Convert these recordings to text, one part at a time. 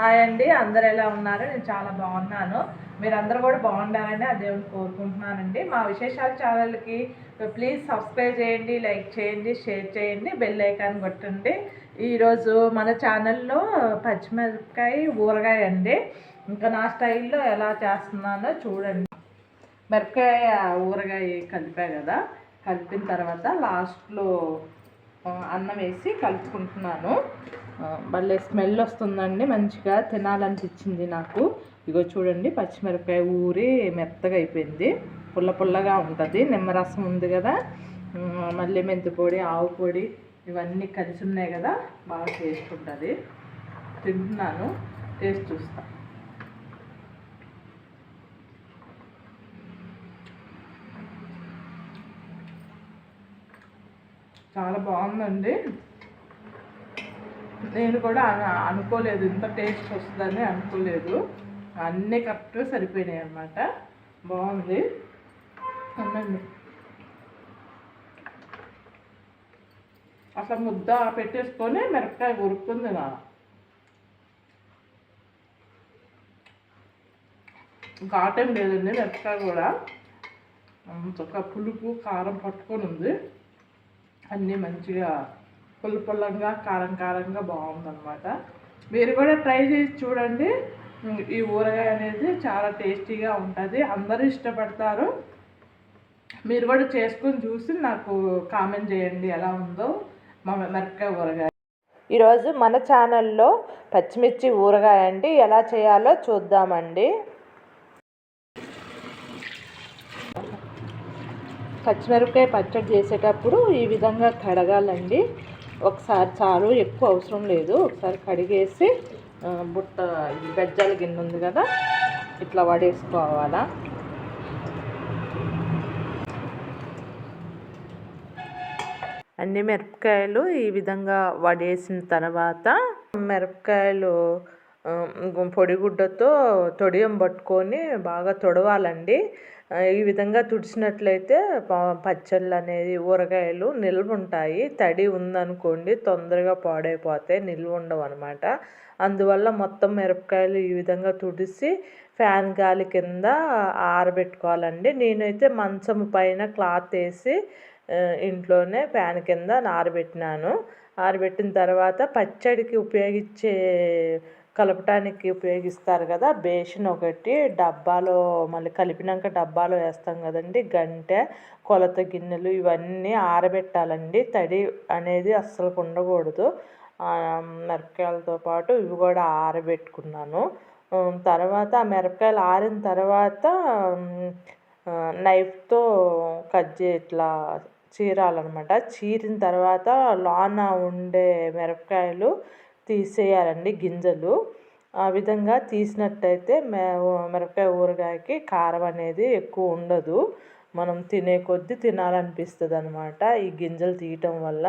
Hi అండి అందరు ఎలా ఉన్నారు? నేను చాలా బాగున్నాను. మీరందరూ కూడా బాగుండాలని ఆ దేవుని కోరుకుంటున్నానండి. మా విశేషాల ఛానల్కి ప్లీజ్ సబ్స్క్రైబ్ చేయండి లైక్ చేయండి షేర్ చేయండి బెల్ ఐకాన్ కొట్టండి. ఈరోజు మన ఛానల్లో పచ్చిమిరపకాయ ఊరగాయ అండి. ఇంకా నా స్టైల్లో ఎలా చేస్తున్నానో చూడండి. మిరపకాయ ఊరగాయ కలిపా కదా. కలిపిన తర్వాత లాస్ట్లో అన్నం వేసి కలుపుకుంటున్నాను. భలే స్మెల్ వస్తుందండి మంచిగా తినాలనిపించింది నాకు. ఇగో చూడండి పచ్చిమిరపకాయ ఊరి మెత్తగా అయిపోయింది. పుల్ల పుల్లగా ఉంటుంది నిమ్మరసం ఉంది కదా. మళ్ళీ మెంతి పొడి ఆవు పొడి ఇవన్నీ కలిసి ఉన్నాయి కదా బాగా టేస్ట్ ఉంటుంది. తింటున్నాను టేస్ట్ చూస్తాను చాలా బాగుందండి. నేను కూడా అనుకోలేదు. ఇంత టేస్ట్ వస్తుందని అనుకోలేదు. అన్నీ కరెక్ట్గా సరిపోయినాయి అన్నమాట. బాగుంది. అన్నండి. అసలు ముద్ద పెట్టేసుకొని మిరపకాయ ఉరుక్కుంది నా. ఘాటం లేదండి మిరపకాయ కూడా. ఒక పులుపు కారం పట్టుకొని ఉంది. అన్నీ మంచిగా పుల్ల పుల్లంగా కారం కారంగా బాగుందనమాట మీరు కూడా ట్రై చేసి చూడండి. ఈ ఊరగాయ అనేది చాలా టేస్టీగా ఉంటుంది. అందరూ ఇష్టపడతారు. మీరు కూడా చేసుకొని చూసి నాకు కామెంట్ చేయండి ఎలా ఉందో మా మిరపకాయ ఊరగాయ. ఈరోజు మన ఛానల్లో పచ్చిమిర్చి ఊరగాయ అండి. ఎలా చేయాలో చూద్దామండి. పచ్చిమిరపకాయ పచ్చడి చేసేటప్పుడు ఈ విధంగా కడగాలండి. ఒకసారి చాలు ఎక్కువ అవసరం లేదు. ఒకసారి కడిగేసి బుట్ట గజ్జాల గిన్నె ఉంది కదా ఇట్లా వడేసుకోవాలా. అన్ని మిరపకాయలు ఈ విధంగా వడేసిన తర్వాత మిరపకాయలు పొడిగుడ్డతో తొడియం పట్టుకొని బాగా తొడవాలండి. ఈ విధంగా తుడిచినట్లయితే పచ్చళ్ళు అనేది ఊరగాయలు నిల్వ ఉంటాయి తడి ఉందనుకోండి తొందరగా పాడైపోతాయి నిల్వ ఉండవు అనమాట అందువల్ల మొత్తం మిరపకాయలు ఈ విధంగా తుడిసి ఫ్యాన్ గాలి కింద ఆరబెట్టుకోవాలండి. నేనైతే మంచం పైన క్లాత్ వేసి ఇంట్లోనే ఫ్యాన్ కింద ఆరబెట్టినాను ఆరబెట్టిన తర్వాత పచ్చడికి ఉపయోగించే కలపటానికి ఉపయోగిస్తారు కదా. బేషన్ ఒకటి డబ్బాలో మళ్ళీ కలిపినాక డబ్బాలో వేస్తాం కదండి. గంటె కొలత గిన్నెలు ఇవన్నీ ఆరబెట్టాలండి. తడి అనేది అస్సలు ఉండకూడదు మిరపకాయలతో పాటు ఇవి కూడా ఆరబెట్టుకున్నాను. తర్వాత ఆ మిరపకాయలు ఆరిన తర్వాత నైఫ్తో కట్ చే ఇట్లా చీరాలన్నమాట. చీరిన తర్వాత లోన ఉండే మిరపకాయలు తీసేయాలండి గింజలు. ఆ విధంగా తీసినట్టయితే మే మిరపకాయ ఊరగాయకి కారం అనేది ఎక్కువ ఉండదు. మనం తినే కొద్దీ తినాలనిపిస్తుంది అనమాట ఈ గింజలు తీయటం వల్ల.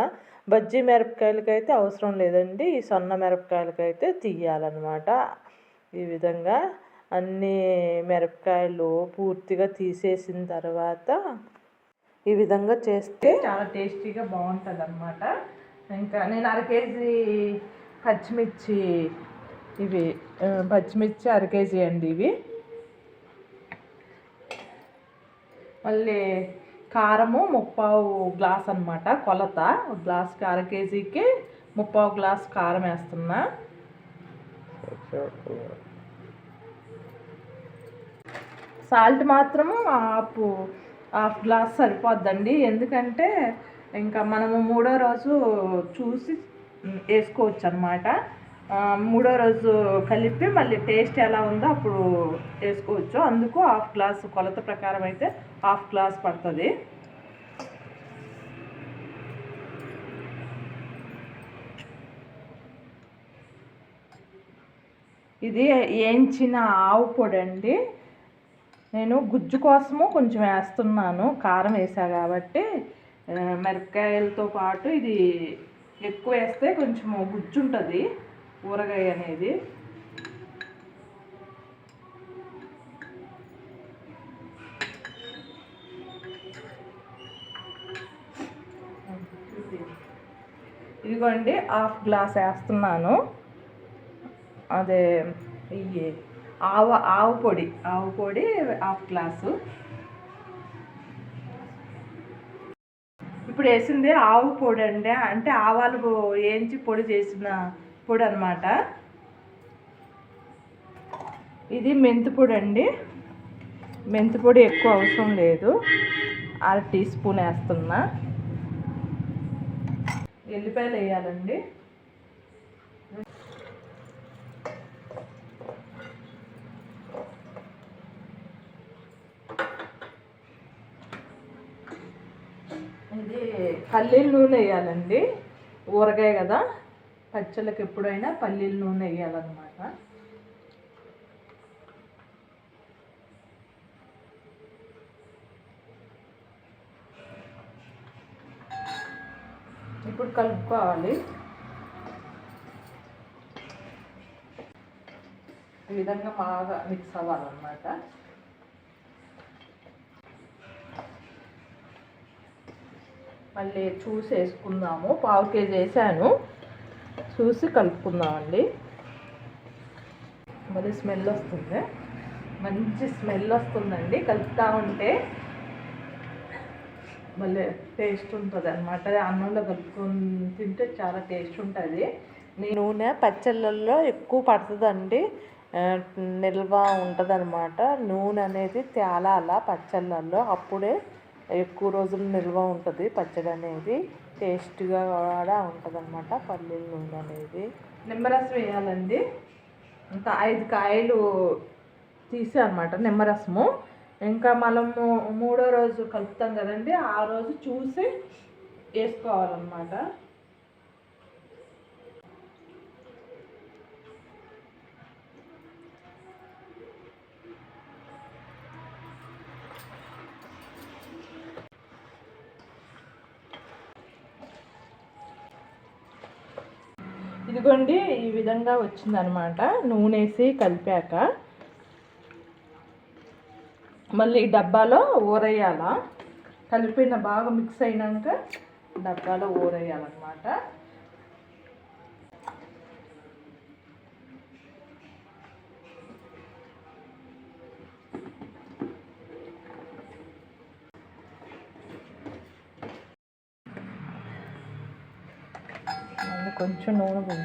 బజ్జీ మిరపకాయలకైతే అవసరం లేదండి. ఈ సొన్న మిరపకాయలకైతే తీయాలన్నమాట. ఈ విధంగా అన్ని మిరపకాయలు పూర్తిగా తీసేసిన తర్వాత ఈ విధంగా చేస్తే చాలా టేస్టీగా బాగుంటుంది అనమాట ఇంకా నేను అర కేజీ పచ్చిమిర్చి ఇవి పచ్చిమిర్చి అర కేజీ అండి ఇవి. మళ్ళీ కారము ముప్పావు గ్లాస్ అనమాట కొలత. గ్లాస్కి అర కేజీకి ముప్పావు గ్లాస్ కారం వేస్తున్నా. సాల్ట్ మాత్రము హాఫ్ హాఫ్ గ్లాస్ సరిపోద్దండి. ఎందుకంటే ఇంకా మనము మూడో రోజు చూసి వేసుకోవచ్చు అనమాట మూడో రోజు కలిపి మళ్ళీ టేస్ట్ ఎలా ఉందో అప్పుడు వేసుకోవచ్చు. అందుకు హాఫ్ గ్లాస్ కొలత ప్రకారం అయితే హాఫ్ గ్లాస్ పడుతుంది. ఇది వేయించిన ఆవు పొడి అండి నేను గుజ్జు కోసము కొంచెం వేస్తున్నాను. కారం వేసా కాబట్టి మిరపకాయలతో పాటు ఇది ఎక్కువ వేస్తే కొంచెం గుజ్జు ఉంటుంది ఊరగాయ అనేది. ఇదిగోండి హాఫ్ గ్లాస్ వేస్తున్నాను. అదే ఇవి ఆవు ఆవు పొడి ఆవు పొడి హాఫ్ గ్లాసు. ఇప్పుడు వేసింది ఆవు పొడి అండి అంటే ఆవాలు వేయించి పొడి చేసిన పొడి అనమాట ఇది మెంతి పొడి అండి మెంతి పొడి ఎక్కువ అవసరం లేదు. అర టీ స్పూన్ వేస్తున్నా. ఎల్లిపాయలు వేయాలండి ఇది పల్లీల నూనె వేయాలండి. ఊరగాయ కదా పచ్చళ్ళకి ఎప్పుడైనా పల్లీల నూనె వేయాలన్నమాట. ఇప్పుడు కలుపుకోవాలి. ఈ విధంగా బాగా మిక్స్ అవ్వాలన్నమాట. మళ్ళీ చూసి వేసుకుందాము. పావు కేజీ వేసాను. చూసి కలుపుకుందామండి. మళ్ళీ స్మెల్ వస్తుంది. మంచి స్మెల్ వస్తుందండి. కలుపుతూ ఉంటే మళ్ళీ టేస్ట్ ఉంటుంది అనమాట అన్నంలో కలుపుకొని తింటే చాలా టేస్ట్ ఉంటుంది. నూనె పచ్చళ్ళల్లో ఎక్కువ పడుతుందండి. నిల్వ ఉంటుంది అనమాట నూనె అనేది తేలాల పచ్చళ్ళల్లో. అప్పుడే ఎక్కువ రోజులు నిల్వ ఉంటుంది. పచ్చడి అనేది టేస్ట్గా కూడా ఉంటుంది అనమాట పల్లీల నూనె అనేది. నిమ్మరసం వేయాలండి. ఇంకా ఐదు కాయలు తీసా అనమాట నిమ్మరసము. ఇంకా మనము మూడో రోజు కలుపుతాం కదండి. ఆ రోజు చూసి వేసుకోవాలన్నమాట. ఇదిగోండి ఈ విధంగా వచ్చిందనమాట. నూనె వేసి కలిపాక మళ్ళీ డబ్బాలో ఊరేయాల కలిపిన బాగా మిక్స్ అయినాక డబ్బాలో ఊరేయాలన్నమాట కొంచెం నూనె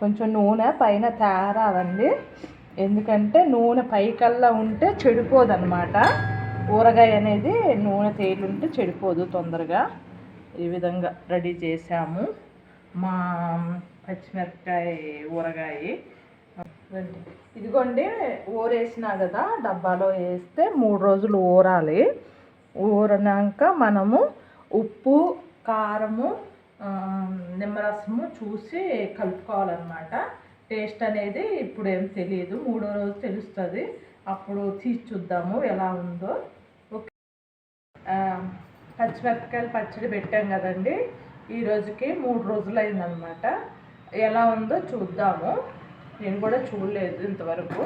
కొంచెం నూనె పైన తేరాలండి. ఎందుకంటే నూనె పైకల్లా ఉంటే చెడిపోదన్నమాట. ఊరగాయ అనేది నూనె తేలుంటే చెడిపోదు తొందరగా. ఈ విధంగా రెడీ చేసాము మా పచ్చిమిరపకాయ ఊరగాయ. ఇదిగోండి ఊరేసినా కదా డబ్బాలో వేస్తే మూడు రోజులు ఊరాలి. ఊరినాక మనము ఉప్పు కారము నిమ్మరసము చూసి కలుపుకోవాలన్నమాట. టేస్ట్ అనేది ఇప్పుడు ఏం తెలియదు మూడో రోజు తెలుస్తుంది. అప్పుడు తీసి చూద్దాము ఎలా ఉందో. ఓకే. పచ్చిమిరపకాయలు పచ్చడి పెట్టాం కదండి. ఈ రోజుకి మూడు రోజులు అయిందనమాట ఎలా ఉందో చూద్దాము. నేను కూడా చూడలేదు ఇంతవరకు.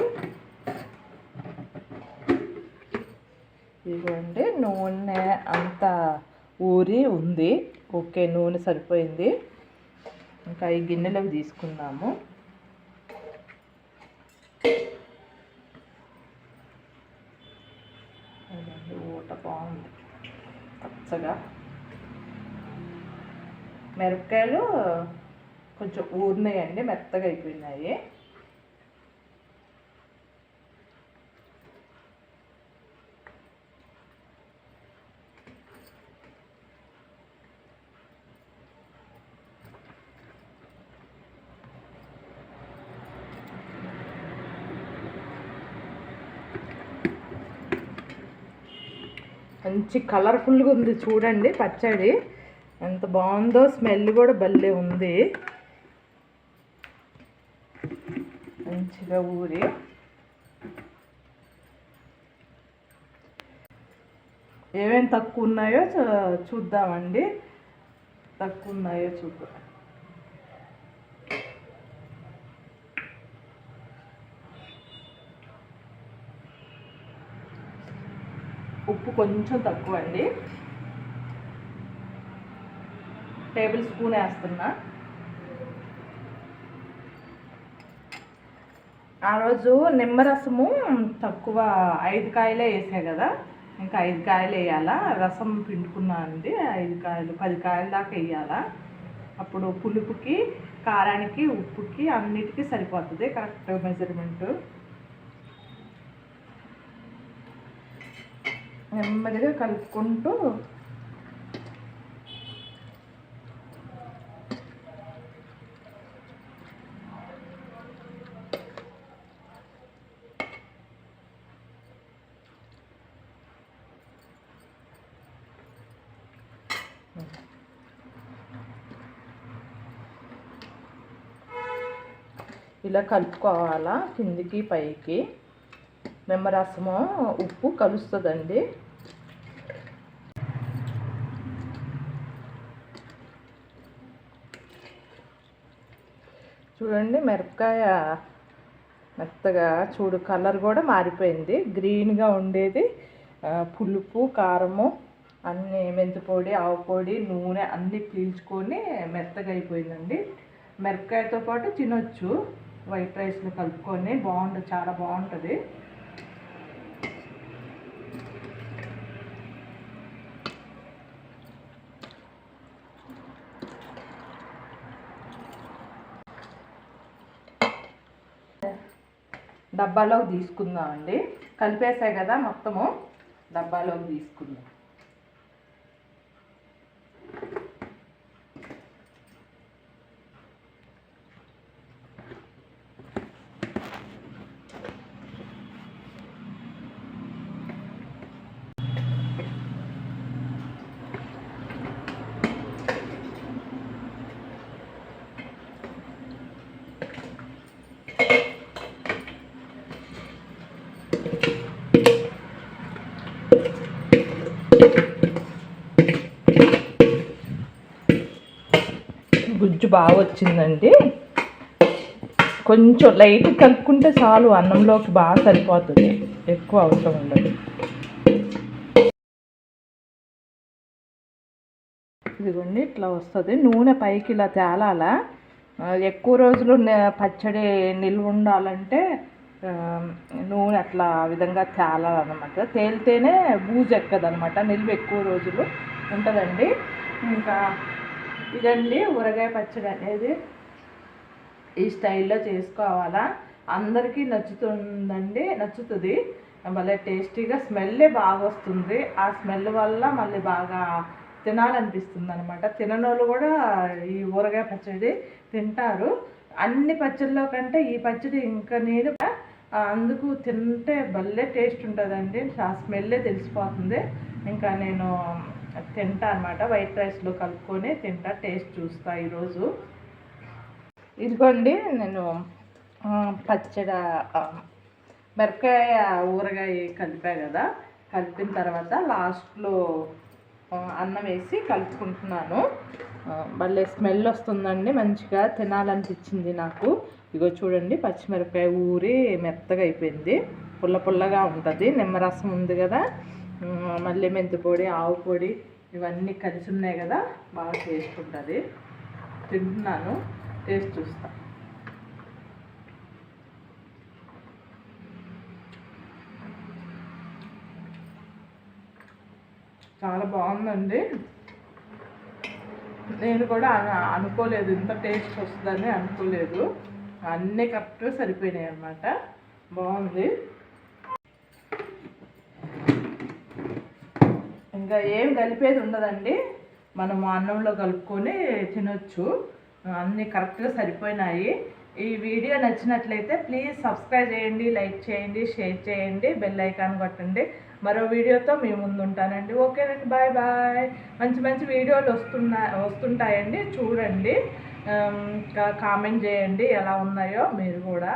ఇదిగోండి నూనె అంతా ఊరి ఉంది. ఓకే నూనె సరిపోయింది. ఇంకా ఈ గిన్నెలోకి తీసుకున్నాము ఊట బాగుంది. పచ్చగా. మిరపకాయలు కొంచెం ఊరినాయండి మెత్తగా అయిపోయినాయి. మంచి కలర్ఫుల్గా ఉంది చూడండి పచ్చడి. ఎంత బాగుందో స్మెల్ కూడా భలే ఉంది. మంచిగా ఊరి. ఏమేమి తక్కువ ఉన్నాయో చూద్దామండి. తక్కువ ఉన్నాయో చూద్దాం. ఉప్పు కొంచెం తక్కువ అండి టేబుల్ స్పూన్ వేస్తున్నా. ఆ రోజు నిమ్మరసము తక్కువ ఐదు కాయలే వేసాయి కదా ఇంకా ఐదు కాయలు వేయాలా? రసం పిండుకున్నా అండి ఐదు కాయలు పది కాయల దాకా వేయాలా? అప్పుడు పులుపుకి కారానికి ఉప్పుకి అన్నిటికీ సరిపోతుంది కరెక్ట్ మెజర్మెంట్ నెమ్మదిగా కలుపుకుంటూ ఇలా కలుపుకోవాలా కిందికి పైకి. నిమ్మరసము ఉప్పు కలుస్తుందండి. చూడండి మిరపకాయ మెత్తగా చూడు కలర్ కూడా మారిపోయింది. గ్రీన్గా ఉండేది. పులుపు కారము అన్నీ మెంతిపొడి ఆవు పొడి నూనె అన్నీ పీల్చుకొని మెత్తగా అయిపోయిందండి. మిరపకాయతో పాటు తినొచ్చు. వైట్ రైస్ని కలుపుకొని బాగుంటుంది చాలా బాగుంటుంది. డబ్బాలోకి తీసుకుందాం అండి కలిపేసాయి కదా మొత్తము. డబ్బాలోకి తీసుకుందాం గుజ్జు బాగా వచ్చిందండి కొంచెం లైట్ కలుపుకుంటే చాలు అన్నంలోకి బాగా సరిపోతుంది. ఎక్కువ అవసరం ఉండదు. ఇదిగోండి ఇట్లా వస్తుంది. నూనె పైకి ఇలా తేలాలా? ఎక్కువ రోజులు పచ్చడి నిల్వ ఉండాలంటే నూనె అట్లా విధంగా తేలాలన్నమాట. తేలితేనే బూజు ఎక్కదనమాట నిల్వ ఎక్కువ రోజులు ఉంటుందండి. ఇంకా ఇదండి ఊరగాయ పచ్చడి అనేది. ఈ స్టైల్లో చేసుకోవాలా? అందరికీ నచ్చుతుందండి నచ్చుతుంది. భలే టేస్టీగా స్మెల్లే బాగా వస్తుంది. ఆ స్మెల్ వల్ల మళ్ళీ బాగా తినాలనిపిస్తుంది అనమాట తిననోళ్ళు కూడా ఈ ఊరగాయ పచ్చడి తింటారు. అన్ని పచ్చళ్ళలో కంటే ఈ పచ్చడి ఇంకా నేను అందుకు తింటే భలే టేస్ట్ ఉంటుందండి. ఆ స్మెల్లే తెలిసిపోతుంది. ఇంకా నేను తింటా అనమాట వైట్ రైస్లో కలుపుకొని తింటా టేస్ట్ చూస్తా ఈరోజు. ఇదిగోండి నేను పచ్చడ మిరపకాయ ఊరగాయ కలిపా కదా. కలిపిన తర్వాత లాస్ట్లో అన్నం వేసి కలుపుకుంటున్నాను. భలే స్మెల్ వస్తుందండి మంచిగా తినాలనిపించింది నాకు. ఇగో చూడండి పచ్చిమిరపకాయ ఊరి మెత్తగా అయిపోయింది. పుల్ల పుల్లగా ఉంటుంది నిమ్మరసం ఉంది కదా. మళ్ళీ మెంతి పొడి ఆవు పొడి ఇవన్నీ కలిసి ఉన్నాయి కదా బాగా టేస్ట్ ఉంటుంది. తింటున్నాను టేస్ట్ చూస్తా. చాలా బాగుందండి. నేను కూడా అనుకోలేదు ఇంత టేస్ట్ వస్తుందని అనుకోలేదు. అన్నీ కరెక్ట్గా సరిపోయినాయి అన్నమాట. బాగుంది. ఇంకా ఏం కలిపేది ఉండదండి. మనం అన్నంలో కలుపుకొని తినొచ్చు. అన్నీ కరెక్ట్గా సరిపోయినాయి. ఈ వీడియో నచ్చినట్లయితే ప్లీజ్ సబ్స్క్రైబ్ చేయండి లైక్ చేయండి షేర్ చేయండి బెల్ ఐకాన్ కొట్టండి. మరో వీడియోతో మీ ముందు ఉంటానండి. ఓకేనండి బాయ్ బాయ్ మంచి మంచి వీడియోలు వస్తున్నా వస్తుంటాయండి. చూడండి. ఇంకా కామెంట్ చేయండి ఎలా ఉన్నాయో మీరు కూడా.